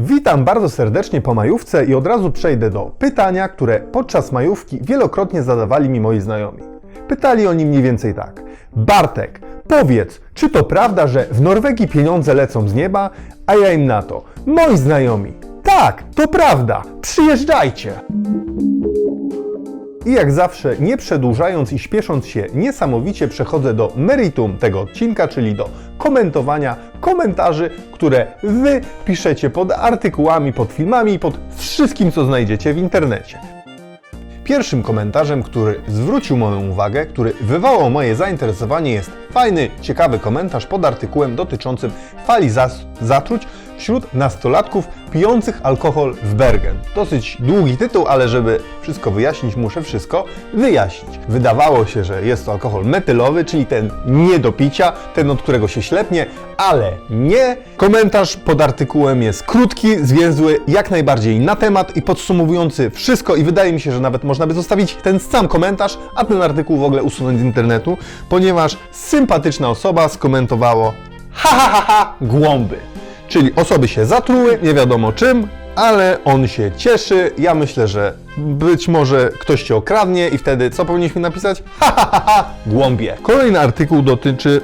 Witam bardzo serdecznie po majówce i od razu przejdę do pytania, które podczas majówki wielokrotnie zadawali mi moi znajomi. Pytali oni mniej więcej tak. Bartek, powiedz, czy to prawda, że w Norwegii pieniądze lecą z nieba? A ja im na to. Moi znajomi, tak, to prawda, przyjeżdżajcie! I jak zawsze, nie przedłużając i śpiesząc się niesamowicie, przechodzę do meritum tego odcinka, czyli do komentowania komentarzy, które Wy piszecie pod artykułami, pod filmami pod wszystkim, co znajdziecie w internecie. Pierwszym komentarzem, który zwrócił moją uwagę, który wywołał moje zainteresowanie, jest fajny, ciekawy komentarz pod artykułem dotyczącym fali zatruć wśród nastolatków pijących alkohol w Bergen. Dosyć długi tytuł, ale żeby wszystko wyjaśnić, muszę wszystko wyjaśnić. Wydawało się, że jest to alkohol metylowy, czyli ten nie do picia, ten od którego się ślepnie, ale nie. Komentarz pod artykułem jest krótki, zwięzły, jak najbardziej na temat i podsumowujący wszystko i wydaje mi się, że nawet można by zostawić ten sam komentarz, a ten artykuł w ogóle usunąć z internetu, ponieważ sympatyczna osoba skomentowało ha ha ha ha głąby. Czyli osoby się zatruły, nie wiadomo czym, ale on się cieszy. Ja myślę, że być może ktoś cię okradnie i wtedy co powinniśmy napisać? Ha ha ha ha głąbie. Kolejny artykuł dotyczy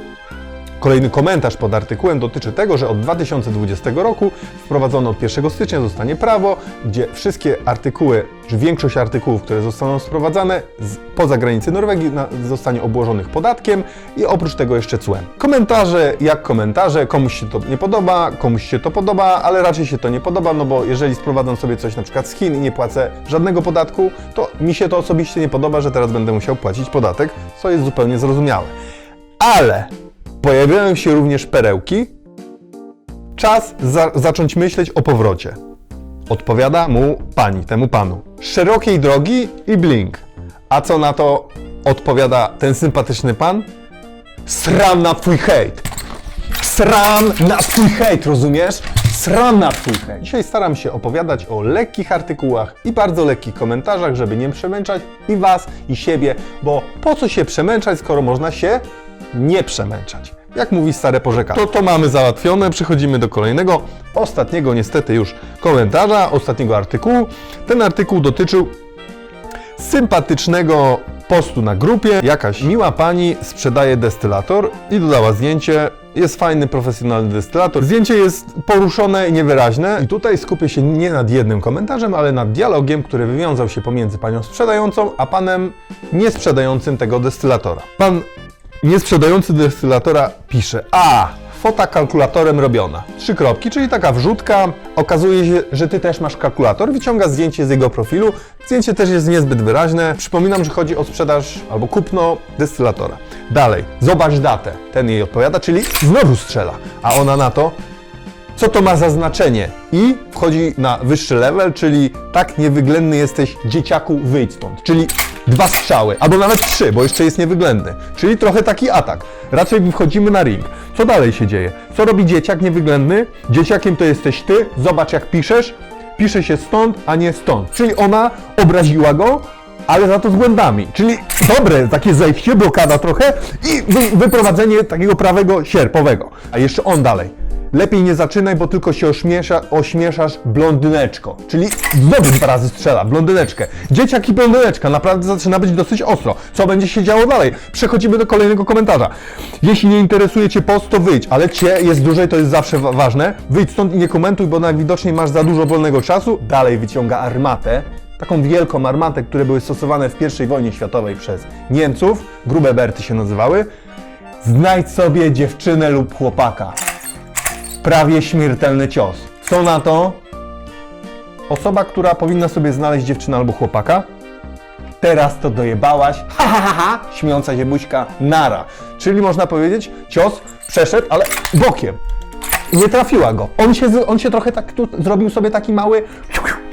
Kolejny komentarz pod artykułem dotyczy tego, że od 2020 roku wprowadzono od 1 stycznia zostanie prawo, gdzie wszystkie artykuły, czy większość artykułów, które zostaną sprowadzane z, poza granicy Norwegii, na, zostanie obłożonych podatkiem i oprócz tego jeszcze cłem. Komentarze jak komentarze, komuś się to nie podoba, komuś się to podoba, ale raczej się to nie podoba, no bo jeżeli sprowadzam sobie coś na przykład z Chin i nie płacę żadnego podatku, to mi się to osobiście nie podoba, że teraz będę musiał płacić podatek, co jest zupełnie zrozumiałe. Ale Pojawiają się również perełki. Czas za zacząć myśleć o powrocie. Odpowiada mu pani, temu panu. Szerokiej drogi i blink. A co na to odpowiada ten sympatyczny pan? Sram na twój hejt. Sram na twój hejt, rozumiesz? Sram na twój hejt. Dzisiaj staram się opowiadać o lekkich artykułach i bardzo lekkich komentarzach, żeby nie przemęczać i was, i siebie, bo po co się przemęczać, skoro można się nie przemęczać. Jak mówi stare porzeka. To to mamy załatwione, przechodzimy do kolejnego, ostatniego niestety już komentarza, ostatniego artykułu. Ten artykuł dotyczył sympatycznego postu na grupie. Jakaś miła pani sprzedaje destylator i dodała zdjęcie. Jest fajny, profesjonalny destylator. Zdjęcie jest poruszone i niewyraźne. I tutaj skupię się nie nad jednym komentarzem, ale nad dialogiem, który wywiązał się pomiędzy panią sprzedającą, a panem niesprzedającym tego destylatora. Pan niesprzedający destylatora pisze: A, fota kalkulatorem robiona. Trzy kropki, czyli taka wrzutka. Okazuje się, że ty też masz kalkulator. Wyciąga zdjęcie z jego profilu. Zdjęcie też jest niezbyt wyraźne. Przypominam, że chodzi o sprzedaż albo kupno destylatora. Dalej, zobacz datę. Ten jej odpowiada, czyli znowu strzela. A ona na to, co to ma za znaczenie? I wchodzi na wyższy level, czyli tak niewyględny jesteś, dzieciaku, wyjdź stąd. Czyli dwa strzały, albo nawet trzy, bo jeszcze jest niewyględny. Czyli trochę taki atak. Raczej wchodzimy na ring. Co dalej się dzieje? Co robi dzieciak niewyględny? Dzieciakiem to jesteś ty, zobacz jak piszesz. Pisze się stąd, a nie stąd. Czyli ona obraziła go, ale za to z błędami. Czyli dobre takie zejście, blokada trochę i wy, wyprowadzenie takiego prawego sierpowego. A jeszcze on dalej. Lepiej nie zaczynaj, bo tylko się ośmiesza, ośmieszasz blondyneczko. Czyli znowu dwa razy strzela, blondyneczkę. Dzieciak i blondyneczka, naprawdę zaczyna być dosyć ostro. Co będzie się działo dalej? Przechodzimy do kolejnego komentarza. Jeśli nie interesuje Cię post, to wyjdź, ale Cię jest dłużej, to jest zawsze wa- ważne. Wyjdź stąd i nie komentuj, bo najwidoczniej masz za dużo wolnego czasu. Dalej wyciąga armatę, taką wielką armatę, które były stosowane w I wojnie światowej przez Niemców. Grube berty się nazywały. Znajdź sobie dziewczynę lub chłopaka prawie śmiertelny cios. Co na to? Osoba, która powinna sobie znaleźć dziewczynę albo chłopaka. Teraz to dojebałaś. Ha, ha, ha, ha. Śmiąca się buźka. Nara. Czyli można powiedzieć, cios przeszedł, ale bokiem. Nie trafiła go. On się, on się trochę tak tu zrobił sobie taki mały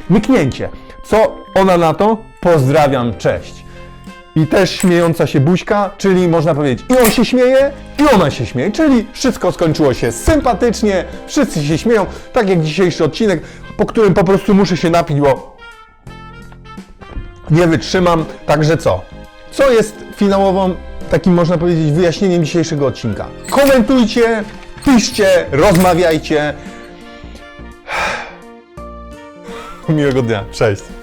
myknięcie. Co ona na to? Pozdrawiam, cześć. I też śmiejąca się buźka, czyli można powiedzieć i on się śmieje, i ona się śmieje, czyli wszystko skończyło się sympatycznie, wszyscy się śmieją, tak jak dzisiejszy odcinek, po którym po prostu muszę się napić, bo nie wytrzymam. Także co? Co jest finałową, takim można powiedzieć, wyjaśnieniem dzisiejszego odcinka? Komentujcie, piszcie, rozmawiajcie. Miłego dnia. Cześć.